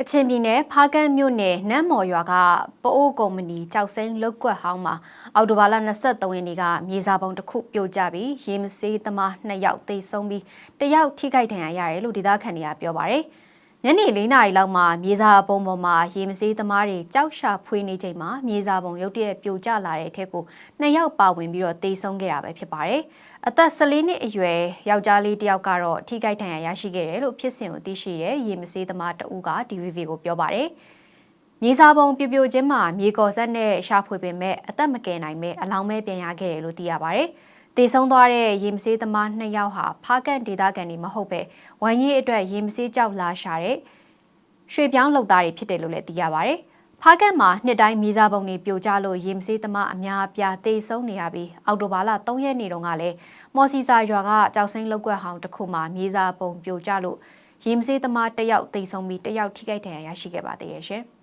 ကချင်ပြည်နယ်ဖားကန့်မြို့နယ်နမ်းမော်ရွာကပအိုးကုမ္ပဏီကြောက်စိမ်းလုတ်ကွက်ဟောင်းမှာအော်တိုဘာလ23ရက်နေ့ကမြေစာပုံတစ်ခုပြိုကျပြီးရေမစေးသမား2ယောက်သေဆုံးပြီးတယောက်ထိခိုက်ဒဏ်ရာရတယ်လို့ဒေသခံတွေကပြောပါတယ်။ ညနေ၄နာရီလောက်မှာမြေစာပုံပေါ်မှာရေမစေးသမားတွေကြောက်ရှာဖွေးနေချိန်မှာမြေစာပုံရုတ်တရက်ပြိုကျလာတဲ့အထက်ကို2ယောက်ပါဝင်ပြီးတော့သေဆုံးခဲ့တာပဲဖြစ်ပါတယ်။အသက်14နှစ်အရွယ်ယောက်ျားလေးတစ်ယောက်ကတော့ထိခိုက်ဒဏ်ရာရရှိခဲ့တယ်လို့ဖြစ်စဉ်ကိုသိရှိတဲ့ရေမစေးသမားတဦးက DVB ကိုပြောပါတယ်။မြေစာပုံပြပြချင်းမှာမြေကော်ဆက်နဲ့ရှာဖွေပင်မဲ့အသက်မကယ်နိုင်မဲ့အလောင်းမဲပြန်ရခဲ့တယ်လို့သိရပါတယ်။ တည်ဆုံးသွားတဲ့ရေမစေးသမားနှစ်ယောက်ဟာဖားကန်ဒေသခံတွေမဟုတ်ပဲဝမ်ရေးအတွက်ရေမစေးကြောက်လာရှာတဲ့ရွှေပြောင်းလုပ်သားတွေဖြစ်တယ်လို့လည်းသိရပါတယ်။ဖားကန်မှာနှစ်တိုင်းမြေစာပုံတွေပြိုကျလို့ရေမစေးသမားအများအပြားတေဆုံးနေရပြီးအောက်တိုဘာလ3ရက်နေ့တုန်းကလည်းမော်စီစာရွာကကြောက်စိမ်းလောက်ကွက်ဟောင်းတစ်ခုမှာမြေစာပုံပြိုကျလို့ရေမစေးသမားတစ်ယောက်တေဆုံးပြီးတစ်ယောက်ထိခိုက်ဒဏ်ရာရရှိခဲ့ပါသေးတယ်ရှင်။